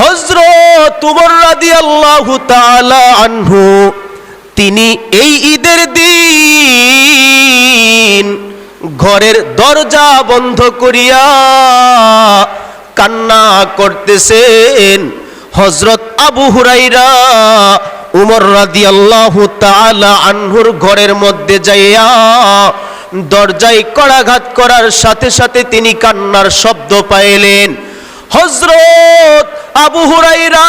হজরত রাদিয়াল্লাহু তাআলা আনহু, তিনি এই ঈদের দিন ঘরের দরজা বন্ধ করিয়া কান্না করতেছেন। হজরত আবু হুরাইরা উমর রাদিয়াল্লাহু তাআলা আনহুর ঘরের মধ্যে যাইয়া দরজায় কড়াঘাত করার সাথে সাথে তিনি কান্নার শব্দ পাইলেন। হজরত আবু হুরাইরা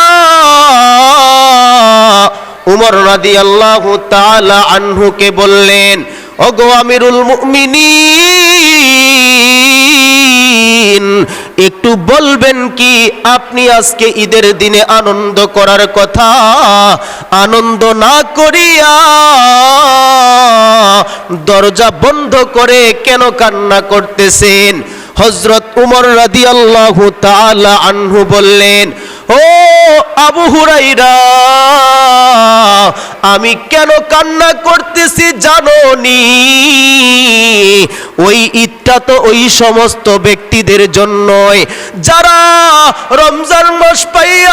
উমর রাদিয়াল্লাহু তাআলা আনহুকে বললেন, ওগো আমিরুল মুমিনিন, একটু বলবেন কি? আপনি আজকে ঈদের দিনে আনন্দ করার কথা? আনন্দ না করিয়া দরজা বন্ধ করে কেন কান্না করতেছেন? হজরত উমর রাদি আল্লাহ আনহু বললেন, ও আবু হুরাইরা আমি কেন কান্না করতেছি জানো নি ওই ঈদটা তো ওই সমস্ত ব্যক্তিদের জন্যই। যারা রমজান মাস পাইয়া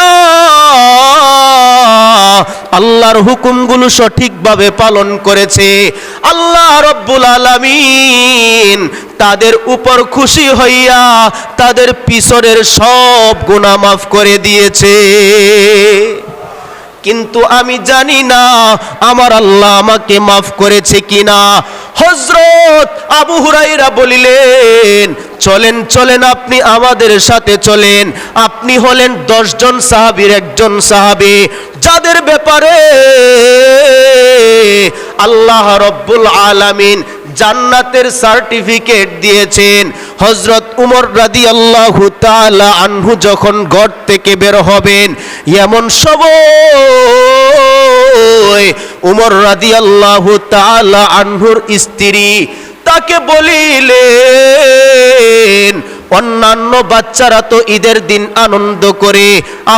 আল্লাহর হুকুমগুলো সঠিকভাবে পালন করেছে। আল্লাহ রব্বুল আলামিন তাদের উপর খুশি হইয়া তাদের পিছনের সব গুনাহ মাফ করে দিয়েছে। কিন্তু আমি জানি না আমার আল্লাহ আমাকে মাফ করেছে কিনা। হজরত আবু হুরাইরা বলিলেন, চলেন চলেন, আপনি আমাদের সাথে চলেন। আপনি হলেন দশজন সাহাবীর একজন সাহাবী। যাদের ব্যাপারে আল্লাহ রব্বুল আলামিন জান্নাতের সার্টিফিকেট দিয়েছেন। হজরত উমর রাদি আল্লাহ আনহু যখন ঘর থেকে বের হবেন, এমন সব উমর রাদি আল্লাহ আনহুর স্ত্রী তাকে বলিলেন অন্যান্য বাচ্চারা তো ঈদের দিন আনন্দ করে,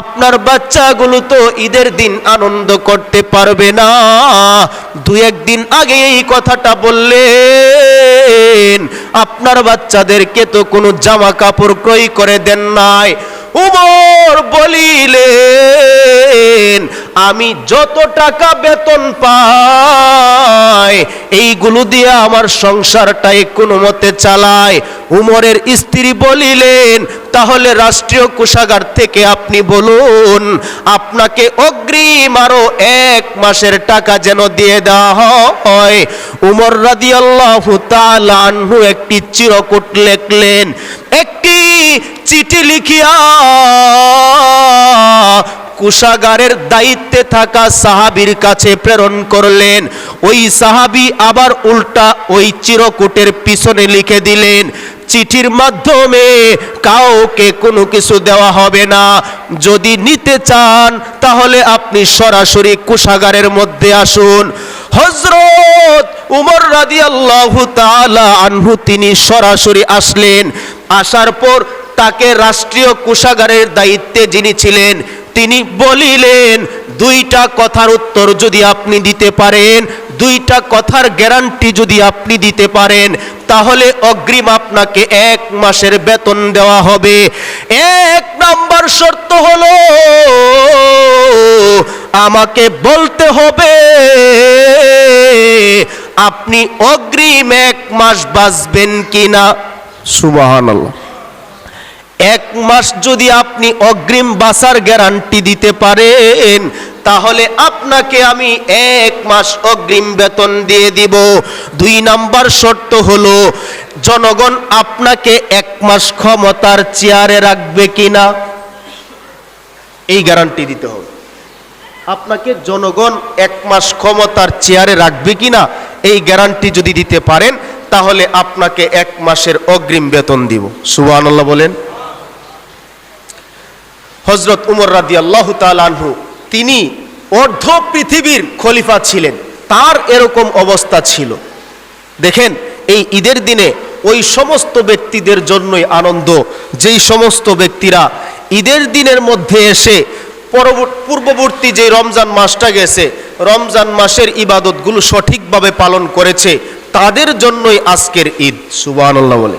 আপনার বাচ্চাগুলো তো ঈদের দিন আনন্দ করতে পারবে না। দু একদিন আগে এই কথাটা বললেন, আপনার বাচ্চাদেরকে তো কোনো জামা কাপড় ক্রয় করে দেন নাই। উমর বলিলেন, আমি যত টাকা বেতন পাই এইগুলো দিয়ে আমার সংসারটাই কোনো মতে চালায়। উমরের স্ত্রী বলিলেন, তাহলে রাষ্ট্রীয় কোষাগার থেকে আপনি বলুন, আপনাকে অগ্রিম আরও এক মাসের টাকা যেন দিয়ে দেওয়া হয়। উমর রাদিয়াল্লাহু তাআলা আনহু একটি চিরকুট লেখলেন, একটি চিঠি লিখিয়া কুষাগারের দায়িত্বে থাকা সাহাবীর কাছে প্রেরণ করলেন। ওই সাহাবী আবার উল্টা ওই চিরকুটের পিছনে লিখে দিলেন, চিঠির মাধ্যমে কাউকে কোনো কিছু দেওয়া হবে না। যদি নিতে চান, তাহলে আপনি সরাসরি কুষাগারের মধ্যে আসুন। হজরত উমর রাদিয়াল্লাহু তাআলা আনহু তিনি সরাসরি আসলেন। আসার পর তাকে রাষ্ট্রীয় কোষাগারের দায়িত্বে যিনি ছিলেন, তিনি বলিলেন, দুইটা কথার উত্তর যদি আপনি দিতে পারেন দুইটা কথার গ্যারান্টি যদি আপনি দিতে পারেন তাহলে অগ্রিম আপনাকে এক মাসের বেতন দেওয়া হবে। এক নাম্বার শর্ত হলো আমাকে বলতে হবে আপনি অগ্রিম এক মাস বাঁচবেন কিনা। সুবহানাল্লাহ। এক মাস যদি আপনি অগ্রিম বাসার গ্যারান্টি দিতে পারেন তাহলে আপনাকে আমি এক মাস অগ্রিম বেতন দিয়ে দিব। দুই নাম্বার শর্ত হলো, জনগণ আপনাকে এক মাস ক্ষমতার চেয়ারে রাখবে কিনা? এই গ্যারান্টি দিতে হবে। আপনাকে জনগণ এক মাস ক্ষমতার চেয়ারে রাখবে কিনা? এই গ্যারান্টি যদি দিতে পারেন, তাহলে আপনাকে এক মাসের অগ্রিম বেতন দিব। সুবহানাল্লাহ বলেন। হজরত উমর রাদি আল্লাহ আনহু তিনি অর্ধ পৃথিবীর খলিফা ছিলেন। তার এরকম অবস্থা ছিল। দেখেন, এই ঈদের দিনে ওই সমস্ত ব্যক্তিদের জন্যই আনন্দ। যেই সমস্ত ব্যক্তিরা ঈদের দিনের মধ্যে এসে পূর্ববর্তী যে রমজান মাসটা গেছে, রমজান মাসের ইবাদতগুলো সঠিকভাবে পালন করেছে, তাদের জন্যই আজকের ঈদ। সুবহানাল্লাহ বলে।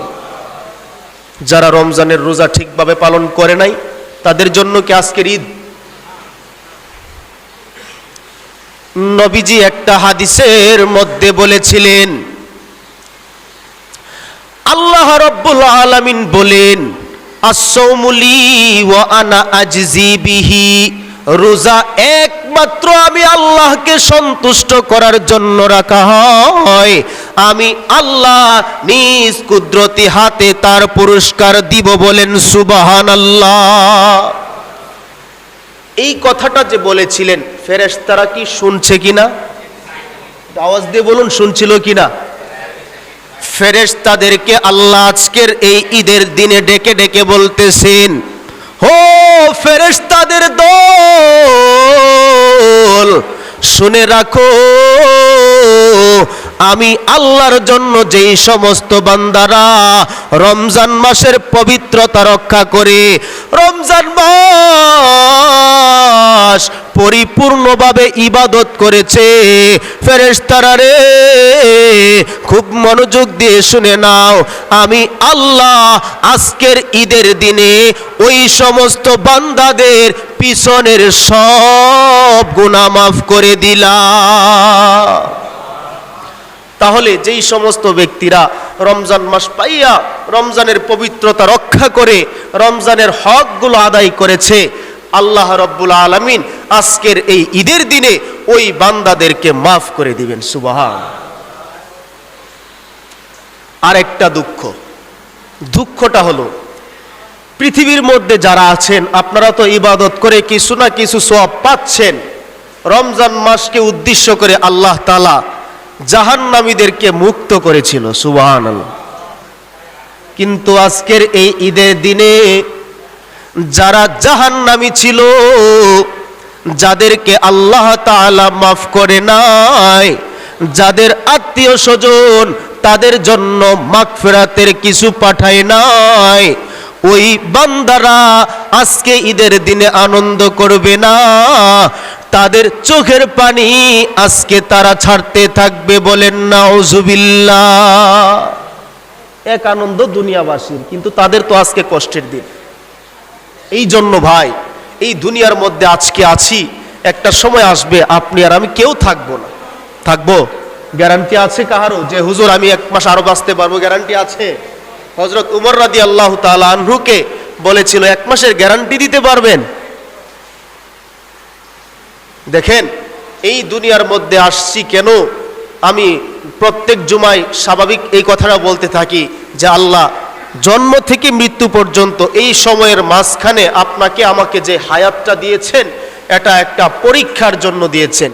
যারা রমজানের রোজা ঠিকভাবে পালন করে নাই, তাদের জন্য কি আজকের ঈদ? নবীজি একটা হাদিসের মধ্যে বলেছিলেন, আল্লাহ রব্বুল আলামিন বলেন আসৌমুলি ওয়া আনা আজজি বিহি, রোজা একমাত্র আমি আল্লাহকে সন্তুষ্ট করার জন্য রাখা হয়। আমি আল্লাহ নিজ কুদরতি হাতে তার পুরস্কার দিব বলেন সুবাহান আল্লাহ এই কথাটা যে বলেছিলেন, ফেরেশতারা কি শুনছে কিনা? আওয়াজ দিয়ে বলুন, শুনছিল কিনা? ফেরেশতাদেরকে আল্লাহ আজকের এই ঈদের দিনে ডেকে ডেকে বলতেছেন, হো ফেরেশতাদের দল, শুনে রাখো আমি আল্লাহর জন্য যেই সমস্ত বান্দারা রমজান মাসের পবিত্রতা রক্ষা করে, রমজান মাস পরিপূর্ণভাবে ইবাদত করেছে, ফেরেশতারা রে, খুব মনোযোগ দিয়ে শুনে নাও, আমি আল্লাহ আজকের ঈদের দিনে ওই সমস্ত বান্দাদের পিছনের সব গুনাহ মাফ করে দিলাম। তাহলে যেই সমস্ত ব্যক্তিরা রমজান মাস পাইয়া রমজানের পবিত্রতা রক্ষা করে রমজানের হকগুলো আদায় করেছে, আল্লাহ রব্বুল আলমিন আজকের এই ঈদের দিনে ওই বান্দাদেরকে মাফ করে দিবেন, সুবাহান। আরেকটা দুঃখ। দুঃখটা হলো, পৃথিবীর মধ্যে যারা আছেন, আপনারা তো ইবাদত করে কিছু না কিছু সব পাচ্ছেন। রমজান মাসকে উদ্দেশ্য করে আল্লাহ তালা জাহান্নামীদেরকে মুক্ত করেছিল সুবাহান কিন্তু আজকের এই ঈদের দিনে যারা জাহান্নামী ছিল, যাদেরকে আল্লাহ তাআলা মাফ করে নাই, যাদের আত্মীয় স্বজন তাদের জন্য মাগফিরাতের কিছু পাঠায় নাই, ওই বান্দারা আজকে ঈদের দিনে আনন্দ করবে না। তাদের চোখের পানি আজকে তারা ছাড়তে থাকবে বলেন না ওজুবিল্লা এক আনন্দ দুনিয়াবাসীর, কিন্তু তাদের তো আজকে কষ্টের দিন। এই জন্য ভাই, এই দুনিয়ার মধ্যে আজকে আছি, একটা সময় আসবে, আপনি আর আমি কেউ থাকব না। থাকব? গ্যারান্টি আছে কাহারও যে হুজুর, আমি এক মাস আরও বাঁচতে পারব, গ্যারান্টি আছে। হজরত উমর রাদি আল্লাহ আনহুকে বলেছিল, এক মাসের গ্যারান্টি দিতে পারবেন? দেখেন, এই দুনিয়ার মধ্যে আসছি কেন? আমি প্রত্যেক জুমায় স্বাভাবিক এই কথাটা বলতে থাকি যে আল্লাহ জন্ম থেকে মৃত্যু পর্যন্ত এই সময়ের মাঝখানে আপনাকে আমাকে যে হায়াতটা দিয়েছেন, এটা একটা পরীক্ষার জন্য দিয়েছেন।